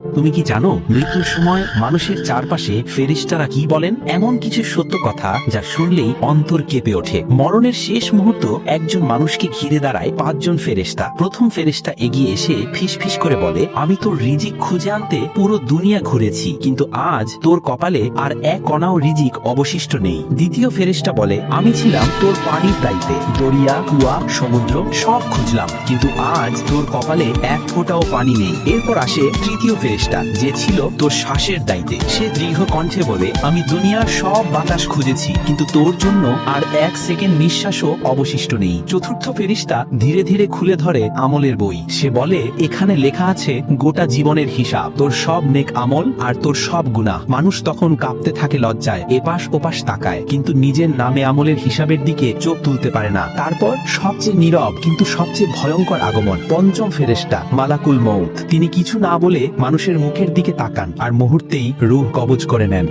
তুমি কি জানো, মৃত্যুর সময় মানুষের চারপাশে ফেরিস্তারা কি বলেন? এমন কিছু সত্য কথা যা শুনলেই অন্তর কেঁপে ওঠে। মরণের শেষ মুহূর্ত একজন মানুষকে ঘিরে দাঁড়ায় পাঁচজন ফেরেস্তা। প্রথম ফেরেস্তা এগিয়ে এসে ফিস ফিস করে বলে, আমি তোর রিজিক খুঁজে আনতে পুরো দুনিয়া ঘুরেছি, কিন্তু আজ তোর কপালে আর এক কণাও রিজিক অবশিষ্ট নেই। দ্বিতীয় ফেরেস্তা বলে, আমি ছিলাম তোর পানির দায়িত্বে। দরিয়া, কুয়া, সমুদ্র সব খুঁজলাম, কিন্তু আজ তোর কপালে এক ফোঁটাও পানি নেই। এরপর আসে তৃতীয় ফেরেশতা যে ছিল তোর শ্বাসের দায়িত্বে সে দৃঢ় কণ্ঠে বলে, আমি দুনিয়ার সব বাতাস খুঁজেছি, কিন্তু তোর জন্য আর এক সেকেন্ড নিঃশ্বাসও অবশিষ্ট নেই। চতুর্থ ফেরিস্তা ধীরে ধীরে খুলে ধরে আমলের বই। সে বলে, এখানে লেখা আছে, গোটা জীবনের হিসাব। তোর সব নেক আমল আর তোর সব গুনাহ। মানুষ তখন কাঁপতে থাকে লজ্জায়, এপাশ ওপাশ তাকায়, কিন্তু নিজের নামে আমলের হিসাবের দিকে চোখ তুলতে পারে না। তারপর সবচেয়ে নীরব, কিন্তু সবচেয়ে ভয়ঙ্কর আগমন, পঞ্চম ফেরেস্তা, মালাকুল মৌত তিনি কিছু না বলে মানুষের মুখের দিকে তাকান আর মুহূর্তেই রূপ কবজ করে নেন।